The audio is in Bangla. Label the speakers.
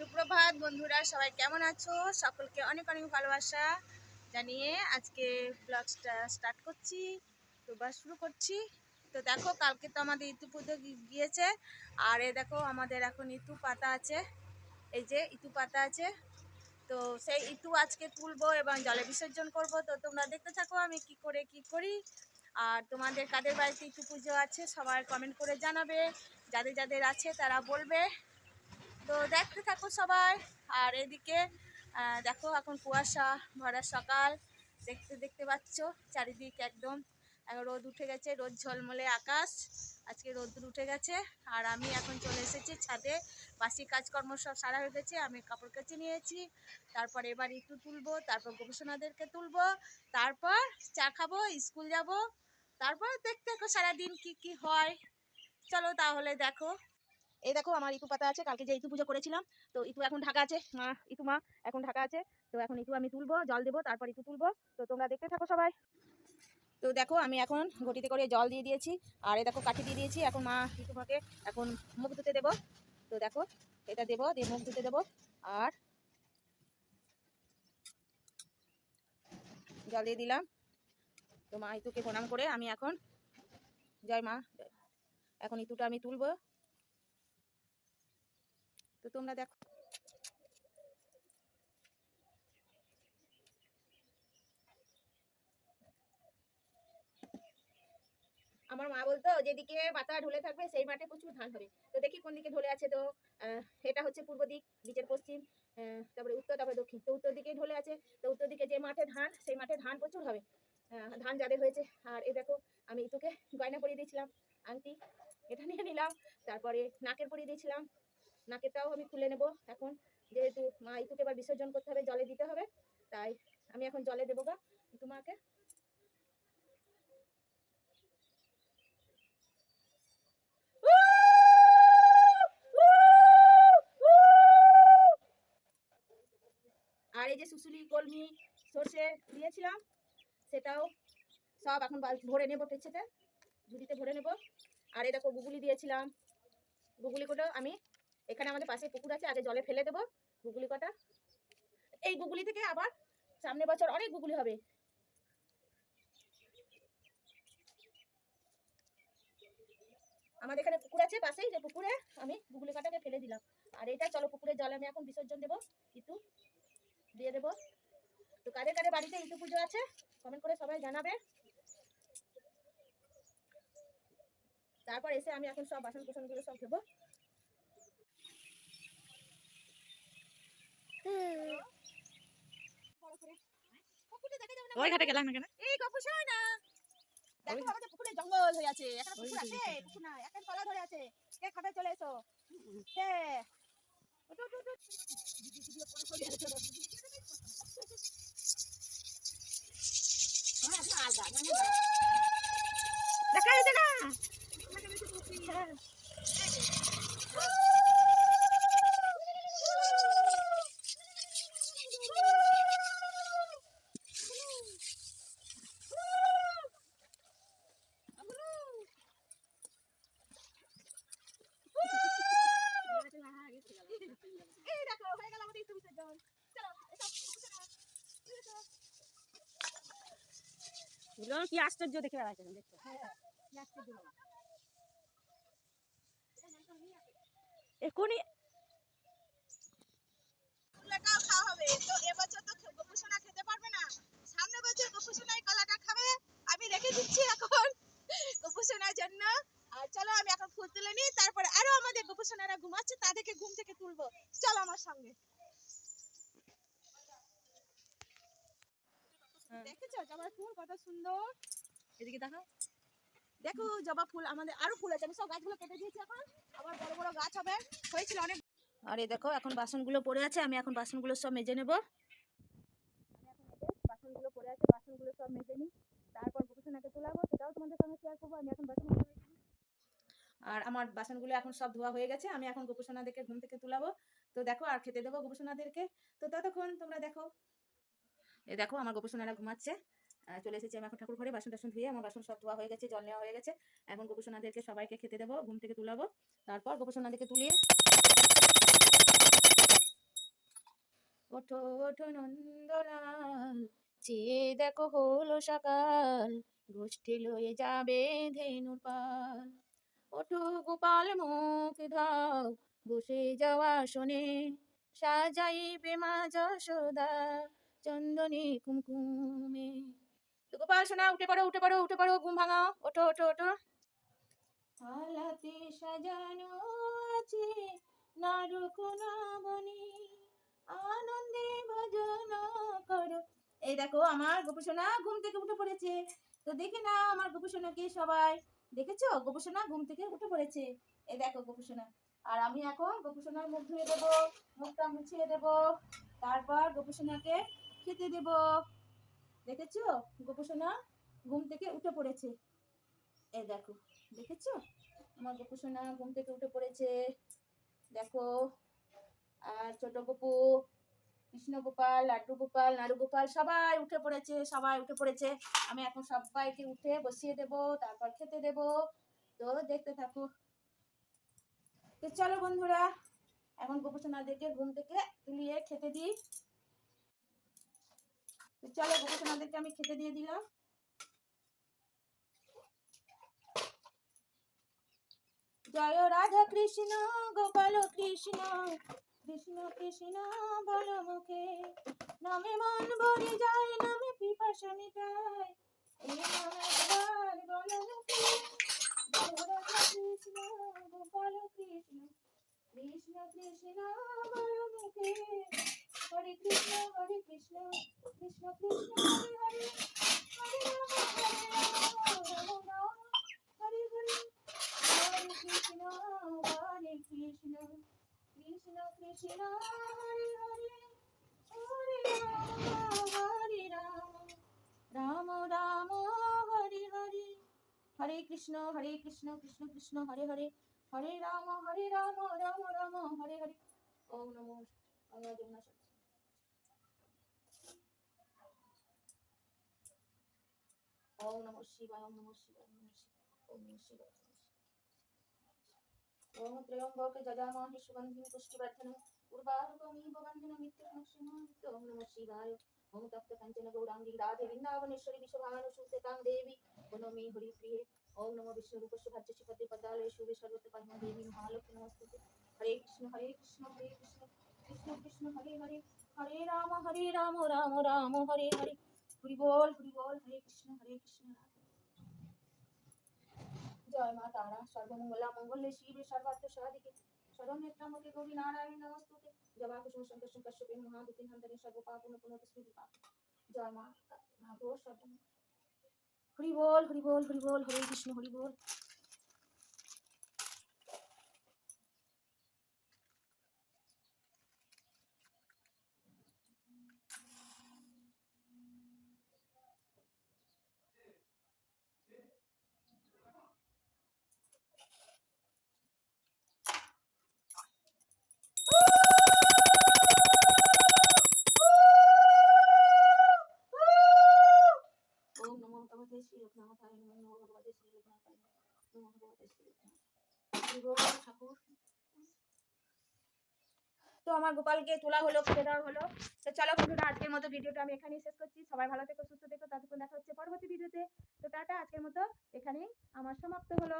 Speaker 1: সুপ্রভাত বন্ধুরা সবাই কেমন আছো সকলকে অনেক অনেক ভালোবাসা জানিয়ে আজকে ব্লগসটা স্টার্ট করছি তো বা শুরু করছি তো দেখো কালকে তো আমাদের ইতু পুজো গিয়েছে আর এ দেখো আমাদের এখন ইতু পাতা আছে এই যে ইতু পাতা আছে তো সেই ইতু আজকে তুলবো এবং জলে বিসর্জন করব তো তোমরা দেখতে থাকো আমি কি করে কি করি আর তোমাদের কাদের বাড়িতে ইতু পুজো আছে সবাই কমেন্ট করে জানাবে যাদের যাদের আছে তারা বলবে তো দেখতে থাকো সবাই আর এদিকে দেখো এখন কুয়াশা ভরা সকাল দেখতে দেখতে পাচ্ছ চারিদিক একদম এখন রোদ উঠে গেছে রোদ ঝলমলে আকাশ আজকে রোদ্র উঠে গেছে আর আমি এখন চলে এসেছি ছাদে বাসি কাজকর্ম সব সারা হয়ে গেছে আমি কাপড় কাচে নিয়েছি তারপর এবার একটু তুলবো তারপর গবেষণাদেরকে তুলবো তারপর চা খাবো স্কুল যাব তারপর দেখতে দেখো সারাদিন কি কি হয় চলো তাহলে দেখো এই দেখো আমার ইতু পাতা আছে কালকে যে ইতু পুজো করেছিলাম তো ইতু এখন ঢাকা আছে মা ইতু মা এখন ঢাকা আছে তো এখন ইতু আমি তুলবো জল দেবো তারপর ইতু তুলবো তো তোমরা দেখতে থাকো সবাই তো দেখো আমি এখন ঘটিতে করে জল দিয়ে দিয়েছি আর এই দেখো কাঠি দিয়ে দিয়েছি এখন মা ইতুমাকে এখন মুখ ধুতে দেবো তো দেখো এটা দেবো দিয়ে মুখ ধুতে দেবো আর জল দিয়ে দিলাম তো মা ইতুকে প্রণাম করে আমি এখন জয় মা এখন ইতুটা আমি তুলবো তো তোমরা দেখো আমার মা বলতো যেদিকে পাতা ঢলে থাকবে সেই মাঠে প্রচুর ধান হবে তো দেখি কোন দিকে ঢলে আছে তো এটা হচ্ছে পূর্ব দিক পশ্চিম তারপরে উত্তর তারপরে দক্ষিণ তো উত্তর দিকে ঢলে আছে তো উত্তর দিকে যে মাঠে ধান সেই মাঠে ধান প্রচুর হবে ধান যাদের হয়েছে আর এ দেখো আমি ইতুকে গয়না পরিয়ে দিয়েছিলাম আংটি এটা নিয়ে নিলাম তারপরে নাকের পরিয়ে দিয়েছিলাম নাকেরটাও আমি খুলে নেব এখন যেহেতু মা ইতুকে এবার বিসর্জন করতে হবে জলে দিতে হবে তাই আমি এখন জলে দেবো গা ইতু মাকে আর এই যে শুশুলি কলমি সর্ষে দিয়েছিলাম সেটাও সব এখন ভরে নেবো পেছেতে ঝুড়িতে ভরে নেব আর এই দেখো গুগুলি দিয়েছিলাম গুগুলি করে আমি এখানে আমাদের পাশে পুকুর আছে আগে জলে ফেলে দেবো গুগলি কটা এই গুগলি থেকে আবার সামনে বছর অনেক গুগলি হবে আমাদের এখানে পুকুর আছে পাশেই যে পুকুরে আমি গুগলি কাটাকে ফেলে দিলাম আর এটা চলো পুকুরে জল আমি এখন বিসর্জন দেবো ইতু দিয়ে দেবো তো কাদের কাদের বাড়িতে ইতু পুজো আছে কমেন্ট করে সবাই জানাবে তারপর এসে আমি এখন সব বাসন কুসনগুলো সব দেবো ওই ঘাটে গেলাম না কেন এই গপু শোন না দেখো বাবা পুকুরে জঙ্গল হয়ে আছে এখানে পুকুর আছে পুকুর না এখানে কলা ধরে আছে কে খাবে চলে এসো হ্যাঁ দেখা যাচ্ছে না বুঝলো কি আশ্চর্য দেখে বেড়াচ্ছেন দেখতে এখনই আমি রেখে দিচ্ছি এখন গোপুসোনার জন্য আর চলো আমি এখন ফুল তুলে নিই তারপরে আরো আমাদের গোপুসোনারা ঘুমাচ্ছে তাদেরকে ঘুম থেকে তুলবো চলো আমার সঙ্গে দেখেছো জবা ফুল কত সুন্দর এদিকে দেখো দেখো জবা ফুল আমাদের আরো ফুল আছে আমি সব গাছগুলো কেটে দিয়েছি এখন আবার বড় বড় গাছ হবে হয়েছিল অনেক আরে দেখো এখন বাসনগুলো পড়ে আছে আমি এখন বাসনগুলো সব মেজে নেব আমি এখন বাসনগুলো পড়ে আছে বাসনগুলো সব মেজে নিই তারপর বকুসোনাকে তোলাবো সেটাও তোমাদের সঙ্গে শেয়ার করবো আমি এখন বাসনগুলো আর আমার বাসনগুলো এখন সব ধোয়া হয়ে গেছে আমি এখন গোপুসোনাদেরকে ঘুম থেকে তুলাবো তো দেখো আর খেতে দেবো গোপুসোনাদেরকে তো ততক্ষণ তোমরা দেখো এ দেখো আমার গোপু ঘুমাচ্ছে চলে এসেছি আমি এখন ঠাকুর ঘরে বাসন টাসন ধুয়ে আমার বাসন সব ধোয়া হয়ে গেছে জল নেওয়া হয়ে গেছে এখন গোপু সোনাদেরকে সবাইকে খেতে দেবো ঘুম থেকে তুলাবো তারপর গোপু সোনাদেরকে তুলিয়ে ওঠো ওঠো নন্দলাল চেয়ে দেখো হলো সকাল গোষ্ঠী লয়ে যাবে ধেনুর পাল ওঠো গোপাল মুখ ধাও বসে যাওয়া শোনে সাজাইবে মা যশোদা চন্দনে কুমকুমে গোপাল সোনা উঠে পড়ো উঠে পড়ো উঠে পড়ো ঘুম ভাঙাও ওঠো ওঠো ওঠো আলাতে সাজানো আছে নারকনাবনি আনন্দে ভজন করো এই দেখো আমার গোপু ঘুম থেকে উঠে পড়েছে তো দেখে না আমার গোপু সোনাকে সবাই দেখেছো গোপু ঘুম থেকে উঠে পড়েছে এই দেখো গোপু আর আমি এখন গোপু মুখ ধুয়ে দেবো মুখটা মুছিয়ে দেবো তারপর গোপু খেতে দেব দেখেছো গোপসোনা ঘুম থেকে উঠে পড়েছে এ দেখো দেখেছো আমার গোপসোনা ঘুম থেকে উঠে পড়েছে দেখো আর ছোট গোপু কৃষ্ণ গোপাল লাড্ডু গোপাল নাড়ু গোপাল সবাই উঠে পড়েছে সবাই উঠে পড়েছে আমি এখন সবাইকে উঠে বসিয়ে দেব তারপর খেতে দেব তো দেখতে থাকো তো চলো বন্ধুরা এখন গোপসোনাদেরকে ঘুম থেকে তুলিয়ে খেতে দিই তো চলো গোপোষণাদেরকে আমি খেতে দিয়ে দিলাম জয় রাধা কৃষ্ণ গোপাল কৃষ্ণ কৃষ্ণ কৃষ্ণ বল মুখে নামে মন ভরে যায় নামে পিপাসা মিটায় কৃষ্ণ গোপাল কৃষ্ণ কৃষ্ণ কৃষ্ণ বল মুখে হরে কৃষ্ণ হরে কৃষ্ণ কৃষ্ণ কৃষ্ণ হরে হরে হরে রাম হরে হরে হরে কৃষ্ণ হরে কৃষ্ণ কৃষ্ণ কৃষ্ণ হরে হরে হরে রাম হরে রাম রাম রাম হরে হরে হরে কৃষ্ণ হরে কৃষ্ণ কৃষ্ণ কৃষ্ণ হরে হরে হরে রাম হরে রাম রাম রাম হরে হরে ওম নমো জগন্নাথ ওম নম শিবায় ওম নম শিবায় ওম নম শিবায় ওম নম শিবায় ओम त्र्यंबके जजामहे सुगंधिं पुष्टिवर्धनम् उर्वारुकमिव वन्दनमित्यनक्षिमादित्य ॐ नमः शिवाय ॐ तप्त कञ्चन गौराङ्गी राधे वृन्दावनेश्वरि विश्वभानुसुतेतां देवी गुणमे हरिप्रिये ॐ नमः विष्णुरूप शुभच्च शिपते पदालय शुभे सर्वत्र परम देवी महालक्ष्मी नमस्ते हरे कृष्ण हरे कृष्ण हरे कृष्ण कृष्ण कृष्ण हरे हरे हरे राम हरे राम राम राम हरे हरे হরি বল হরি বল হরে কৃষ্ণ হরে কৃষ্ণ জয় মা তারা সর্বমঙ্গলা মঙ্গলে শিবে সর্বার্থ সাধিকে সর্বনেত্রামকে গৌরী নারায়ণ নমস্তুতে জবা কুসুম শঙ্কর শঙ্কর সুপে মহাদুতিন হন্তরে সর্বপাপ পুনঃপুনঃ জয় মা ভাগব সর্বমঙ্গল হরি বল হরি বল হরি বল হরে কৃষ্ণ হরি বল তো আমার গোপালকে তোলা হলো খেয়ে দেওয়া হলো তো চলো বন্ধুরা আজকের মতো ভিডিওটা আমি এখানেই শেষ করছি সবাই ভালো থেকো সুস্থ থেকো ততক্ষণ দেখা হচ্ছে পরবর্তী ভিডিওতে তো টাটা আজকের মতো এখানেই আমার সমাপ্ত হলো